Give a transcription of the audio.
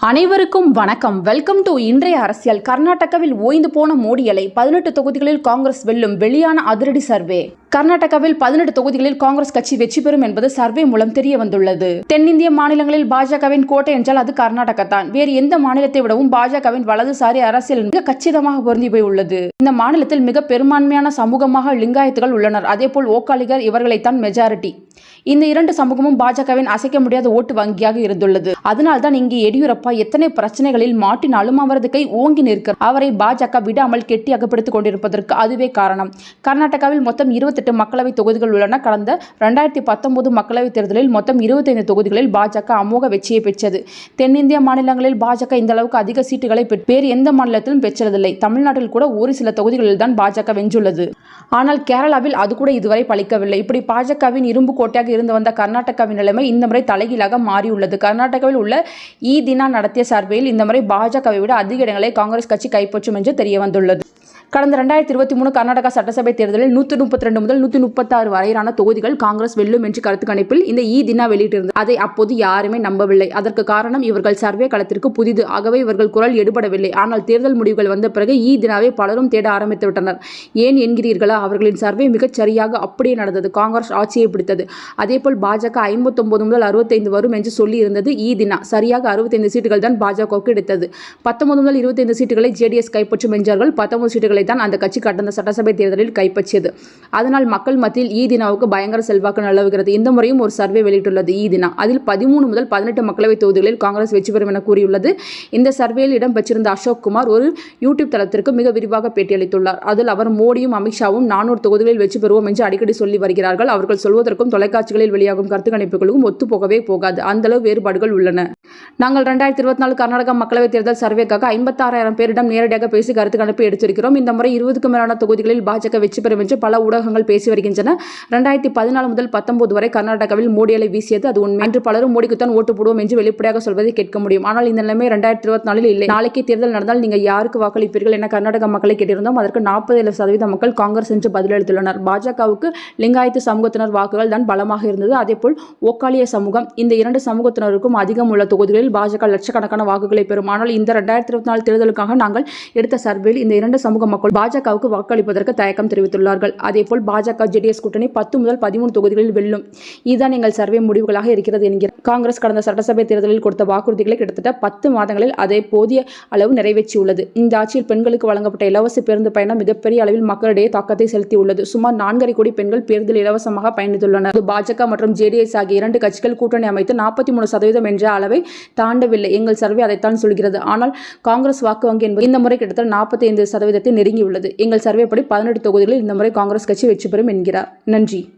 அனைவருக்கும் வணக்கம். Welcome to இன்றைய அரசியல். கர்நாடகாவில் ஓய்ந்து போன மோடியலை பதினெட்டு தொகுதிகளில் காங்கிரஸ் வெல்லும் வெளியான அதிரடி சர்வே. கர்நாடகாவில் பதினெட்டு தொகுதிகளில் காங்கிரஸ் கட்சி வெற்றி பெறும் என்பது சர்வே மூலம் தெரிய வந்துள்ளது தென்னிந்திய மாநிலங்களில் பாஜகவின் கோட்டை என்றால் அது கர்நாடகா தான் வேறு எந்த மாநிலத்தை விடவும் பாஜகவின் வலதுசாரி அரசியல் மிக கச்சிதமாக பொருந்தி போய் உள்ளது இந்த மாநிலத்தில் மிக பெரும்பான்மையான சமூகமாக லிங்காயத்துகள் உள்ளனர். அதேபோல் ஓக்காளிகர் இவர்களைத்தான் மெஜாரிட்டி இந்த இரண்டு சமூகமும் பாஜகவின் அசைக்க முடியாத ஓட்டு வங்கியாக இருந்துள்ளது. அதனால்தான் இங்கே எடியூரப்பா எத்தனை பிரச்சனைகளில் மாட்டினாலும் அவரது கை ஓங்கி நிற்கிறார் அவரை பாஜக விடாமல் கெட்டி அகப்படுத்திக் கொண்டிருப்பதற்கு அதுவே காரணம். கர்நாடகாவில் மொத்தம் இருபத்தி இருபத்தெட்டு மக்களவை தொகுதிகள் உள்ளன. கடந்த ரெண்டாயிரத்தி பத்தொன்பது மக்களவைத் தேர்தலில் மொத்தம் இருபத்தைந்து தொகுதிகளில் பாஜக அமோக வெற்றியை பெற்றது. தென்னிந்திய மாநிலங்களில் பாஜக இந்த அளவுக்கு அதிக சீட்டுகளை பெற்- வேறு எந்த மாநிலத்திலும் பெற்றதில்லை. தமிழ்நாட்டில் கூட ஒரு சில தொகுதிகளில் தான் பாஜக வென்றுள்ளது. ஆனால் கேரளாவில் அது கூட இதுவரை பழிக்கவில்லை இப்படி பாஜகவின் இரும்பு கோட்டையாக இருந்து வந்த கர்நாடகாவின் நிலைமை இந்த முறை தலைகீழாக மாறியுள்ளது. கர்நாடகாவில் உள்ள இ தினா நடத்திய சர்வேயில் இந்த முறை பாஜகவை விட அதிக இடங்களை காங்கிரஸ் கட்சி கைப்பற்றும் என்று தெரிய வந்துள்ளது கடந்த ரெண்டாயிரத்தி இருபத்தி மூணு கர்நாடகா சட்டசபை தேர்தலில் நூற்றி முப்பத்தி ரெண்டு முதல் நூற்றி முப்பத்தாறு வரையிலான தொகுதிகள் காங்கிரஸ் வெல்லும் என்று கருத்து கணிப்பில் இந்த ஈ தினா வெளியிட்டிருந்தது. அதை அப்போது யாருமே நம்பவில்லை. அதற்கு காரணம் இவர்கள் சர்வே களத்திற்கு புதிது. ஆகவே இவர்கள் குரல் எடுபடவில்லை. ஆனால் தேர்தல் முடிவுகள் வந்த பிறகு இ தினாவை பலரும் தேட ஆரம்பித்து விட்டனர். ஏன் என்கிறீர்களா? அவர்களின் சர்வே மிகச் சரியாக அப்படியே நடந்தது. காங்கிரஸ் ஆட்சியை பிடித்தது. அதேபோல் பாஜக ஐம்பத்தொன்பது முதல் அறுபத்தைந்து வரும் என்று சொல்லி இருந்தது தினா. சரியாக அறுபத்தைந்து சீட்டுகள் தான் பாஜகவுக்கு கிடைத்தது. பத்தொன்பது முதல் இருபத்தைந்து சீட்டுகளை ஜேடிஎஸ் கைப்பற்றும் என்றார்கள் பத்தொன்பது சீட்டுகளை தான் அந்த கட்சி கடந்த சட்டசபை தேர்தலில் கைப்பற்றியது. அதனால் மக்கள் மத்தியில் ஈ தினாவுக்கு பயங்கர செல்வாக்கு நிலவுகிறது. இந்த முறையும் ஒரு சர்வே வெளியிட்டுள்ளது. ஈ தினா. அதில் பதிமூணு முதல் பதினெட்டு மக்களவை தொகுதிகளில் காங்கிரஸ் வெற்றி பெறும் என கூறியுள்ளது. இந்த சர்வேயில் இடம்பெற்றிருந்த அசோக் குமார் ஒரு யூடியூப் தளத்திற்கு மிக விரிவாக பேட்டியளித்துள்ளார். அதில் அவர் மோடியும் அமித்ஷாவும் நானூறு தொகுதிகளில் வெற்றி பெறுவோம் என்று அடிக்கடி சொல்லி வருகிறார்கள். அவர்கள் சொல்வதற்கும் தொலைக்காட்சிகளில் வெளியாகும் கருத்து கணிப்புகளுக்கும் ஒத்துப்போகவே போகாது. அந்த அளவு வேறுபாடுகள் உள்ளன. நாங்கள் ரெண்டாயிரத்தி இருபத்தி நாலு கர்நாடக மக்களவைத் தேர்தல் சர்வேக்காக ஐம்பத்தாறாயிரம் பேரிடம் நேரடியாக பேசி கருத்து கணிப்பு எடுத்திருக்கிறோம். இந்த முறை இருபதுக்கும் மேலான தொகுதிகளில் பாஜக வெற்றி பெறும் என்று பல ஊடகங்கள் பேசி வருகின்றன. ரெண்டாயிரத்தி பதினாலு முதல் பத்தொன்பது வரை கர்நாடகாவில் மோடியலை வீசியது அது உண்மை. என்று பலரும் மோடிக்குத்தான் ஓட்டு போடுவோம் என்று வெளிப்படையாக சொல்வதை கேட்க முடியும். ஆனால் இந்த நிலைமை ரெண்டாயிரத்தி இருபத்தி நாலில் இல்லை. நாளைக்கே தேர்தல் நடந்தால் நீங்கள் யாருக்கு வாக்களிப்பீர்கள் என கர்நாடக மக்களை கேட்டிருந்தோம். அதற்கு நாற்பது ஏழு சதவீத மக்கள் காங்கிரஸ் என்று பதிலளித்துள்ளனர். பாஜகவுக்கு லிங்காயத்து சமூகத்தினர் வாக்குகள் தான் பலமாக இருந்தது. அதேபோல் ஓக்காளிய சமூகம் இந்த இரண்டு சமூகத்தினருக்கும் அதிகம் உள்ள தொகுதிகளில் பாஜக லட்சக்கணக்கான வாக்குகளை பெறும். ஆனால் இந்த ரெண்டாயிரத்தி இருபத்தி நாலு தேர்தலுக்காக நாங்கள் எடுத்த சர்வேயில் இந்த இரண்டு சமூக மக்கள் பாஜகவுக்கு வாக்களிப்பதற்கு தயக்கம் தெரிவித்துள்ளார்கள். அதேபோல் பாஜக ஜேடிஎஸ் கூட்டணி பத்து முதல் பதிமூணு தொகுதிகளில் வெல்லும். இதுதான் எங்கள் சர்வே முடிவுகளாக இருக்கிறது என்கிறார் காங்கிரஸ் கடந்த சட்டசபை தேர்தலில் கொடுத்த வாக்குறுதிகளை கிட்டத்தட்ட பத்து மாதங்களில் அதை போதிய அளவு நிறைவேற்றியுள்ளது. இந்த ஆட்சியில் பெண்களுக்கு வழங்கப்பட்ட இலவச பேருந்து பயணம் மிகப்பெரிய அளவில் மக்களிடையே தாக்கத்தை செலுத்தியுள்ளது. சுமார் நான்கரை கோடி பெண்கள் பேருந்தில் இலவசமாக பயணித்துள்ளனர். பாஜக மற்றும் ஜேடிஎஸ் ஆகிய இரண்டு கட்சிகள் கூட்டணி அமைத்து நாற்பத்தி மூணு சதவீதம் என்ற அளவை தாண்டவில்லை. எங்கள் சர்வே அதைத்தான் சொல்கிறது. ஆனால் காங்கிரஸ் வாக்கு வங்கி என்பது இந்த முறை கிட்டத்தட்ட நாற்பத்தி ஐந்து சதவீதத்தை நெருங்கியுள்ளது. எங்கள் சர்வேப்படி பதினெட்டு தொகுதிகளில் இந்த முறை காங்கிரஸ் கட்சி வெற்றி பெறும் என்கிறார். நன்றி.